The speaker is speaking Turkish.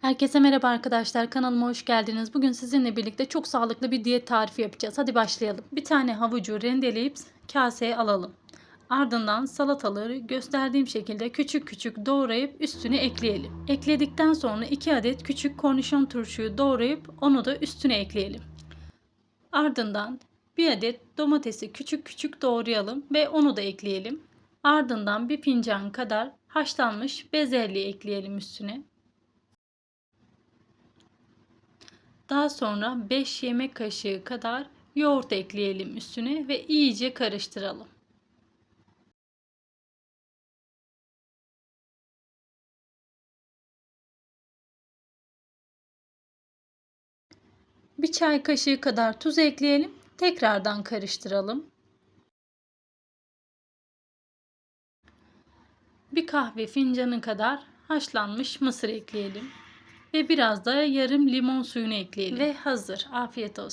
Herkese merhaba arkadaşlar. Kanalıma hoş geldiniz. Bugün sizinle birlikte çok sağlıklı bir diyet tarifi yapacağız. Hadi başlayalım. Bir tane havucu rendeleyip kaseye alalım. Ardından salataları gösterdiğim şekilde küçük küçük doğrayıp üstüne ekleyelim. Ekledikten sonra 2 adet küçük kornişon turşuyu doğrayıp onu da üstüne ekleyelim. Ardından bir adet domatesi küçük küçük doğrayalım ve onu da ekleyelim. Ardından bir fincan kadar haşlanmış bezelye ekleyelim üstüne. Daha sonra 5 yemek kaşığı kadar yoğurt ekleyelim üstüne ve iyice karıştıralım. Bir çay kaşığı kadar tuz ekleyelim. Tekrardan karıştıralım. Bir kahve fincanı kadar haşlanmış mısır ekleyelim. Ve biraz da yarım limon suyunu ekleyelim. Ve hazır. Afiyet olsun.